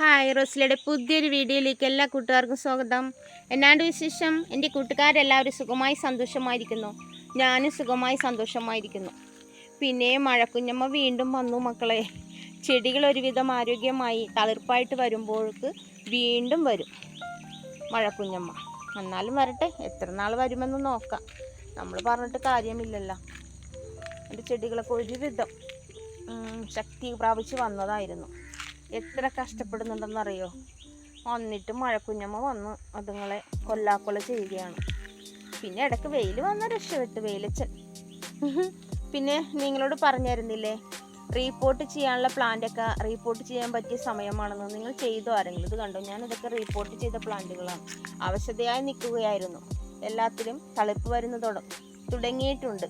Hi റോസിലയുടെ പുതിയൊരു വീഡിയോയിലേക്ക് എല്ലാ കൂട്ടുകാർക്കും സ്വാഗതം. എന്നാണ്ട് വിശേഷം? എന്റെ കൂട്ടുകാരെല്ലാവരും സുഖമായി സന്തോഷമായിരിക്കുന്നു. ഞാനും സുഖമായി സന്തോഷമായിരിക്കുന്നു. പിന്നെ മഴക്കുഞ്ഞമ്മ വീണ്ടും വന്നു മക്കളെ. ചെടികൾ ഒരുവിധം ആരോഗ്യമായി തളിർപ്പായിട്ട് വരുമ്പോഴേക്ക് വീണ്ടും വരും. മഴക്കുഞ്ഞമ്മ എന്നാലും വരട്ടെ. എത്ര നാൾ വരുമെന്ന് നോക്കാം. നമ്മൾ പറഞ്ഞിട്ട് കാര്യമില്ലല്ലോ. എന്റെ ചെടികളൊക്കെ ഒരുവിധം ശക്തി പ്രാപിച്ച് വന്നതായിരുന്നു. എത്ര കഷ്ടപ്പെടുന്നുണ്ടെന്നറിയോ? വന്നിട്ട് മഴക്കുഞ്ഞമ്മ വന്ന്. അതുങ്ങളെ കൊല്ലാക്കൊല ചെയ്യുകയാണ്. പിന്നെ ഇടയ്ക്ക് വെയിൽ വന്ന രക്ഷപ്പെട്ട് വെയിലച്ചൻ. പിന്നെ നിങ്ങളോട് പറഞ്ഞായിരുന്നില്ലേ റീപ്പോർട്ട് ചെയ്യാനുള്ള പ്ലാന്റൊക്കെ റീപ്പോർട്ട് ചെയ്യാൻ പറ്റിയ സമയമാണെന്ന്. നിങ്ങൾ ചെയ്തോ ആരെങ്കിലും? ഇത് കണ്ടോ? ഞാൻ ഇതൊക്കെ റീപ്പോർട്ട് ചെയ്ത പ്ലാന്റുകളാണ് അവശതയായി നിൽക്കുകയായിരുന്നു. എല്ലാത്തിലും തളിപ്പ് വരുന്നതോടും തുട തുടങ്ങിയിട്ടുണ്ട്.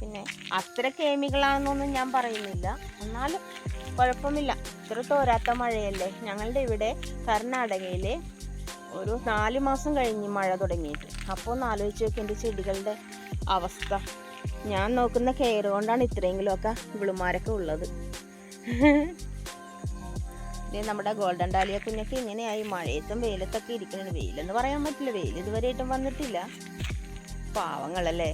പിന്നെ അത്ര കേമികളാണെന്നൊന്നും ഞാൻ പറയുന്നില്ല. എന്നാലും കുഴപ്പമില്ല. ഇത്ര തോരാത്ത മഴയല്ലേ? ഞങ്ങളുടെ ഇവിടെ കർണാടകയിലെ ഒരു നാല് മാസം കഴിഞ്ഞ് മഴ തുടങ്ങിയിട്ട്. അപ്പോൾ ഒന്ന് ആലോചിച്ച് നോക്കി എന്റെ ചെടികളുടെ അവസ്ഥ. ഞാൻ നോക്കുന്ന കെയർ കൊണ്ടാണ് ഇത്രയെങ്കിലുമൊക്കെ ഇവിളുമാരൊക്കെ ഉള്ളത്. നമ്മുടെ ഗോൾഡൻ ഡാലിയ കുഞ്ഞൊക്കെ ഇങ്ങനെയായി. മഴയത്തും വെയിലത്തൊക്കെ ഇരിക്കുന്നുണ്ട് വെയിലെന്ന് പറയാൻ പറ്റില്ല. വെയിൽ ഇതുവരെയായിട്ടും വന്നിട്ടില്ല. പാവങ്ങളല്ലേ?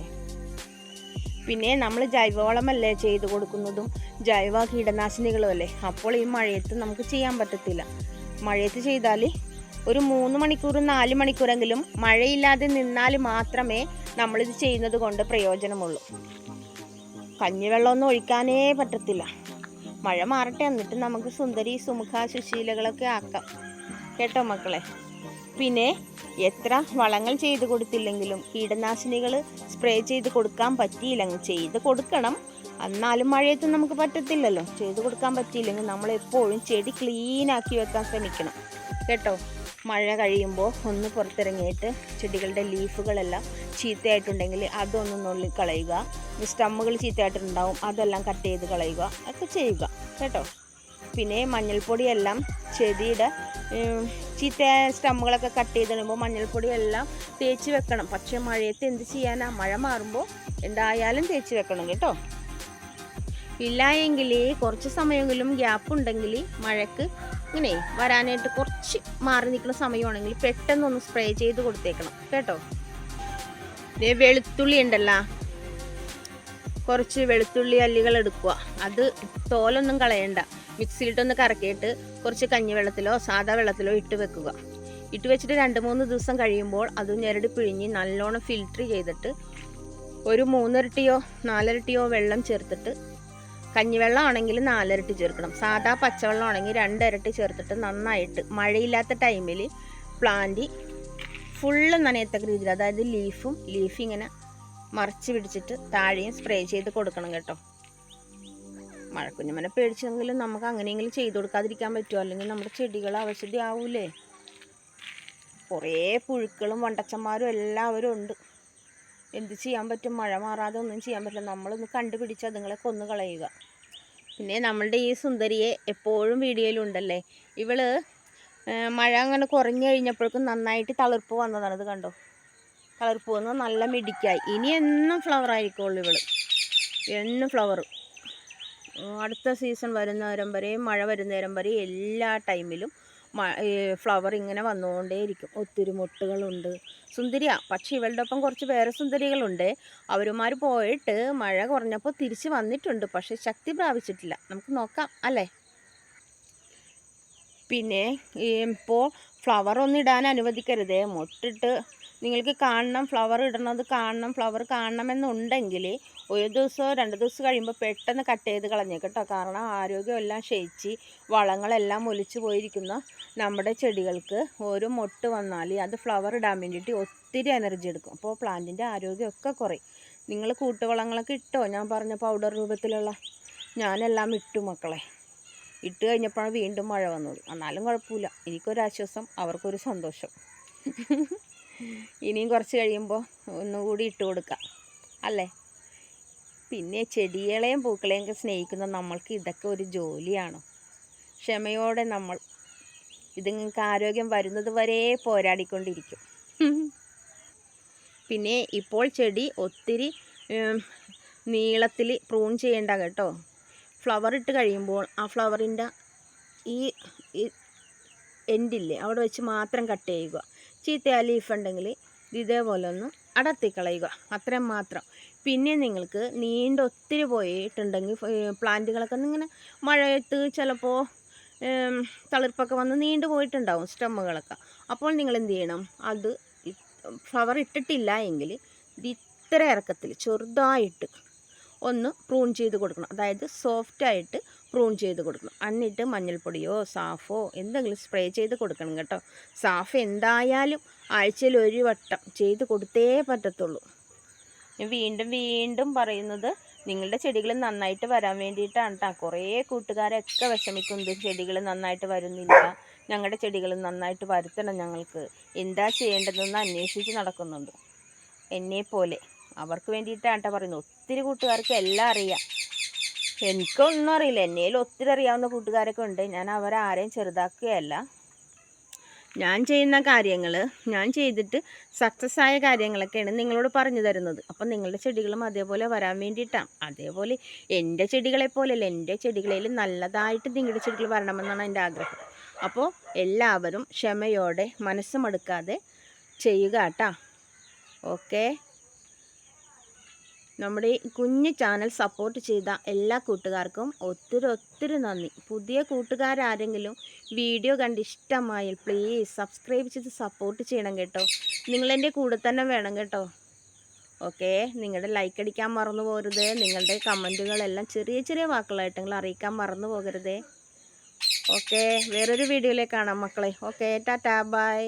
പിന്നെ നമ്മൾ ജൈവവളമല്ലേ ചെയ്ത് കൊടുക്കുന്നതും ജൈവ കീടനാശിനികളും അല്ലേ? അപ്പോൾ ഈ മഴയത്ത് നമുക്ക് ചെയ്യാൻ പറ്റത്തില്ല. മഴയത്ത് ചെയ്താൽ ഒരു മൂന്ന് മണിക്കൂർ നാല് മണിക്കൂറെങ്കിലും മഴയില്ലാതെ നിന്നാൽ മാത്രമേ നമ്മളിത് ചെയ്യുന്നത് കൊണ്ട് പ്രയോജനമുള്ളൂ. കഞ്ഞിവെള്ളമൊന്നും ഒഴിക്കാനേ പറ്റത്തില്ല. മഴ മാറട്ടെ എന്നിട്ട് നമുക്ക് സുന്ദരി സുമുഖ സുശീലകളൊക്കെ ആക്കാം. കേട്ടോ മക്കളെ? പിന്നെ എത്ര വളങ്ങൾ ചെയ്ത് കൊടുത്തില്ലെങ്കിലും കീടനാശിനികൾ സ്പ്രേ ചെയ്ത് കൊടുക്കാൻ പറ്റിയില്ലെങ്കിൽ ചെയ്ത് കൊടുക്കണം. എന്നാലും മഴയത്ത് നമുക്ക് പറ്റത്തില്ലല്ലോ. ചെയ്ത് കൊടുക്കാൻ പറ്റിയില്ലെങ്കിൽ നമ്മൾ എപ്പോഴും ചെടി ക്ലീൻ ആക്കി വെക്കാൻ ശ്രമിക്കണം. കേട്ടോ? മഴ കഴിയുമ്പോൾ ഒന്ന് പുറത്തിറങ്ങിയിട്ട് ചെടികളുടെ ലീഫുകളെല്ലാം ചീത്തയായിട്ടുണ്ടെങ്കിൽ അതൊന്ന് നുള്ളി കളയുക. സ്റ്റമ്മുകൾ ചീത്തയായിട്ടുണ്ടാവും. അതെല്ലാം കട്ട് ചെയ്ത് കളയുക. ഒക്കെ ചെയ്യുക. കേട്ടോ? പിന്നെ മഞ്ഞൾപ്പൊടിയെല്ലാം ചെടിയുടെ ചീത്ത സ്റ്റമ്മുകളൊക്കെ കട്ട് ചെയ്തിടുമ്പോൾ മഞ്ഞൾപ്പൊടിയെല്ലാം തേച്ച് വെക്കണം. പക്ഷേ മഴയത്ത് എന്ത് ചെയ്യാനാ? മഴ മാറുമ്പോൾ എന്തായാലും തേച്ച് വെക്കണം കേട്ടോ. ഇല്ല എങ്കിൽ കുറച്ച് സമയമെങ്കിലും ഗ്യാപ്പ് ഉണ്ടെങ്കിൽ മഴക്ക് ഇങ്ങനെ വരാനായിട്ട് കുറച്ച് മാറി നിൽക്കുന്ന സമയമാണെങ്കിൽ പെട്ടെന്നൊന്ന് സ്പ്രേ ചെയ്ത് കൊടുത്തേക്കണം കേട്ടോ. വെളുത്തുള്ളി ഉണ്ടല്ലോ. കുറച്ച് വെളുത്തുള്ളി അല്ലികൾ എടുക്കുക. അത് തോലൊന്നും കളയണ്ട. മിക്സിയിലിട്ടൊന്ന് കറക്കിയിട്ട് കുറച്ച് കഞ്ഞിവെള്ളത്തിലോ സാദാ വെള്ളത്തിലോ ഇട്ട് വെക്കുക. ഇട്ട് വെച്ചിട്ട് രണ്ട് മൂന്ന് ദിവസം കഴിയുമ്പോൾ അത് ഞെരടി പിഴിഞ്ഞ് നല്ലോണം ഫിൽറ്റർ ചെയ്തിട്ട് ഒരു മൂന്നിരട്ടിയോ നാലിരട്ടിയോ വെള്ളം ചേർത്തിട്ട് കഞ്ഞിവെള്ളം ആണെങ്കിൽ നാലിരട്ടി ചേർക്കണം. സാധാ പച്ചവെള്ളം ആണെങ്കിൽ രണ്ടിരട്ടി ചേർത്തിട്ട് നന്നായിട്ട് മഴയില്ലാത്ത ടൈമിൽ പ്ലാന്റ് ഫുള്ള് നനയത്തക്ക രീതിയിൽ അതായത് ലീഫും ലീഫ് ഇങ്ങനെ മറിച്ച് പിടിച്ചിട്ട് താഴെയും സ്പ്രേ ചെയ്ത് കൊടുക്കണം കേട്ടോ. മഴക്കുഞ്ഞമ്മനെ പേടിച്ചെങ്കിലും നമുക്ക് അങ്ങനെയെങ്കിലും ചെയ്ത് കൊടുക്കാതിരിക്കാൻ പറ്റുമോ? അല്ലെങ്കിൽ നമ്മുടെ ചെടികൾ അവശതയാവൂലേ കുറേ പുഴുക്കളും വണ്ടച്ചന്മാരും എല്ലാവരും ഉണ്ട്. എന്ത് ചെയ്യാൻ പറ്റും? മഴ മാറാതെ ഒന്നും ചെയ്യാൻ പറ്റില്ല. നമ്മളൊന്ന് കണ്ടുപിടിച്ച് അതുങ്ങളെ കൊന്നു കളയുക. പിന്നെ നമ്മളുടെ ഈ സുന്ദരിയെ എപ്പോഴും വീഡിയോയിലുണ്ടല്ലേ? ഇവൾ മഴ അങ്ങനെ കുറഞ്ഞു കഴിഞ്ഞപ്പോഴേക്കും നന്നായിട്ട് തളിർപ്പ് വന്നതാണ്. ഇത് കണ്ടോ? തളിർപ്പ് വന്ന് നല്ല മിടിക്കായി ഇനി എന്നും ഫ്ലവർ ആയിരിക്കുള്ളൂ ഇവൾ. എന്നും ഫ്ലവർ അടുത്ത സീസൺ വരുന്ന നേരം വരെയും മഴ വരുന്ന നേരം വരെയും എല്ലാ ടൈമിലും ഫ്ലവർ ഇങ്ങനെ വന്നുകൊണ്ടേയിരിക്കും. ഒത്തിരി മുട്ടുകളുണ്ട്. സുന്ദരിയാ. പക്ഷേ ഇവളുടെ ഒപ്പം കുറച്ച് വേറെ സുന്ദരികളുണ്ട്. അവരുമാർ പോയിട്ട് മഴ കുറഞ്ഞപ്പോൾ തിരിച്ച് വന്നിട്ടുണ്ട്. പക്ഷേ ശക്തി പ്രാപിച്ചിട്ടില്ല. നമുക്ക് നോക്കാം അല്ലേ? പിന്നെ ഇപ്പോൾ ഫ്ലവർ ഒന്നും ഇടാൻ അനുവദിക്കരുതേ. മൊട്ടിട്ട് നിങ്ങൾക്ക് കാണണം ഫ്ലവർ ഇടുന്നത് കാണണം ഫ്ലവർ കാണണമെന്നുണ്ടെങ്കിൽ ഒരു ദിവസമോ രണ്ട് ദിവസം കഴിയുമ്പോൾ പെട്ടെന്ന് കട്ട് ചെയ്ത് കളഞ്ഞേക്കട്ടോ കാരണം ആരോഗ്യമെല്ലാം ക്ഷയിച്ച് വളങ്ങളെല്ലാം ഒലിച്ചു പോയിരിക്കുന്ന. നമ്മുടെ ചെടികൾക്ക് ഒരു മൊട്ട് വന്നാൽ അത് ഫ്ലവർ ഇടാൻ വേണ്ടിയിട്ട് ഒത്തിരി എനർജി എടുക്കും. അപ്പോൾ പ്ലാന്റിന്റെ ആരോഗ്യമൊക്കെ കുറയും. നിങ്ങൾ കൂട്ടുവളങ്ങളൊക്കെ ഇട്ടോ? ഞാൻ പറഞ്ഞ പൗഡർ രൂപത്തിലുള്ള ഞാനെല്ലാം ഇട്ടു മക്കളെ. ഇട്ട് കഴിഞ്ഞപ്പോഴാണ് വീണ്ടും മഴ വന്നത്. എന്നാലും കുഴപ്പമില്ല. എനിക്കൊരാശ്വാസം അവർക്കൊരു സന്തോഷം. ഇനിയും കുറച്ച് കഴിയുമ്പോൾ ഒന്നുകൂടി ഇട്ട് കൊടുക്കാം. അല്ലേ? പിന്നെ ചെടികളെയും പൂക്കളെയും ഒക്കെ സ്നേഹിക്കുന്ന നമ്മൾക്ക് ഇതൊക്കെ ഒരു ജോലിയാണ്? ക്ഷമയോടെ നമ്മൾ ഇതുങ്ങൾക്ക് ആരോഗ്യം വരുന്നത് വരെ പോരാടിക്കൊണ്ടിരിക്കും. പിന്നെ ഇപ്പോൾ ചെടി ഒത്തിരി നീളത്തിൽ പ്രൂൺ ചെയ്യേണ്ട കേട്ടോ. ഫ്ലവർ ഇട്ട് കഴിയുമ്പോൾ ആ ഫ്ലവറിന്റെ ഈ ഈ എൻഡില്ലേ അവിടെ വെച്ച് മാത്രം കട്ട് ചെയ്യുക. ചീത്തയായ ലീഫ് ഉണ്ടെങ്കിൽ ഇതേപോലെ ഒന്ന് അടർത്തി കളയുക അത്രയും മാത്രം. പിന്നെ നിങ്ങൾക്ക് നീണ്ട ഒത്തിരി പോയിട്ടുണ്ടെങ്കിൽ പ്ലാന്റുകളൊക്കെ ഇങ്ങനെ മഴയത്ത് ചിലപ്പോൾ തളിർപ്പൊക്കെ വന്ന് നീണ്ടു പോയിട്ടുണ്ടാവും സ്റ്റെമ്മുകളൊക്കെ. അപ്പോൾ നിങ്ങൾ എന്ത് ചെയ്യണം? അത് ഫ്ലവർ ഇട്ടിട്ടില്ല എങ്കിൽ ഇത് ഇത്ര ഇറക്കത്തിൽ ചെറുതായിട്ട് ഒന്ന് പ്രൂൺ ചെയ്ത് കൊടുക്കണം. അതായത് സോഫ്റ്റായിട്ട് പ്രൂൺ ചെയ്ത് കൊടുക്കണം. എന്നിട്ട് മഞ്ഞൾപ്പൊടിയോ സാഫോ എന്തെങ്കിലും സ്പ്രേ ചെയ്ത് കൊടുക്കണം കേട്ടോ. സാഫ് എന്തായാലും ആഴ്ചയിൽ ഒരു വട്ടം ചെയ്ത് കൊടുത്തേ പറ്റത്തുള്ളൂ. ഞാൻ വീണ്ടും വീണ്ടും പറയുന്നത് നിങ്ങളുടെ ചെടികൾ നന്നായിട്ട് വരാൻ വേണ്ടിയിട്ടാണ് കേട്ടോ കുറേ കൂട്ടുകാരൊക്കെ വിഷമിക്കുന്നത് ചെടികൾ നന്നായിട്ട് വരുന്നില്ല. ഞങ്ങളുടെ ചെടികൾ നന്നായിട്ട് വരുത്തണം ഞങ്ങൾക്ക്. എന്താ ചെയ്യേണ്ടതെന്ന് അന്വേഷിച്ച് നടക്കുന്നുണ്ട്. എന്നെ പോലെ അവർക്ക് വേണ്ടിയിട്ടാണ് കേട്ടോ പറയുന്നത്. ഒത്തിരി കൂട്ടുകാർക്ക് എല്ലാം അറിയാം. എനിക്കൊന്നും അറിയില്ല. എന്നേലും ഒത്തിരി അറിയാവുന്ന കൂട്ടുകാരൊക്കെ ഉണ്ട്. ഞാൻ അവരെ ആരെയും ചെറുതാക്കുകയല്ല. ഞാൻ ചെയ്യുന്ന കാര്യങ്ങൾ ഞാൻ ചെയ്തിട്ട് സക്സസ് ആയ കാര്യങ്ങളൊക്കെയാണ് നിങ്ങളോട് പറഞ്ഞു തരുന്നത്. അപ്പം നിങ്ങളുടെ ചെടികളും അതേപോലെ വരാൻ വേണ്ടിയിട്ടാണ് അതേപോലെ എന്റെ ചെടികളെ പോലെയല്ല എന്റെ ചെടികളിൽ നല്ലതായിട്ട് നിങ്ങളുടെ ചെടികൾ വരണമെന്നാണ് എന്റെ ആഗ്രഹം. അപ്പോൾ എല്ലാവരും ക്ഷമയോടെ മനസ്സുമടുക്കാതെ ചെയ്യുക കേട്ടോ. ഓക്കേ? നമ്മുടെ ഈ കുഞ്ഞു ചാനൽ സപ്പോർട്ട് ചെയ്ത എല്ലാ കൂട്ടുകാർക്കും ഒത്തിരി ഒത്തിരി നന്ദി. പുതിയ കൂട്ടുകാരാരെങ്കിലും വീഡിയോ കണ്ട് ഇഷ്ടമായാൽ പ്ലീസ് സബ്സ്ക്രൈബ് ചെയ്ത് സപ്പോർട്ട് ചെയ്യണം കേട്ടോ. നിങ്ങളെന്റെ കൂടെ തന്നെ വേണം കേട്ടോ. ഓക്കെ നിങ്ങളുടെ ലൈക്ക് അടിക്കാൻ മറന്നു പോകരുത്. നിങ്ങളുടെ കമന്റുകളെല്ലാം ചെറിയ ചെറിയ വാക്കുകളായിട്ട് നിങ്ങൾ അറിയിക്കാൻ മറന്നു പോകരുത്. ഓക്കെ വേറൊരു വീഡിയോയിലേക്ക് കാണാം മക്കളെ. Okay tata bye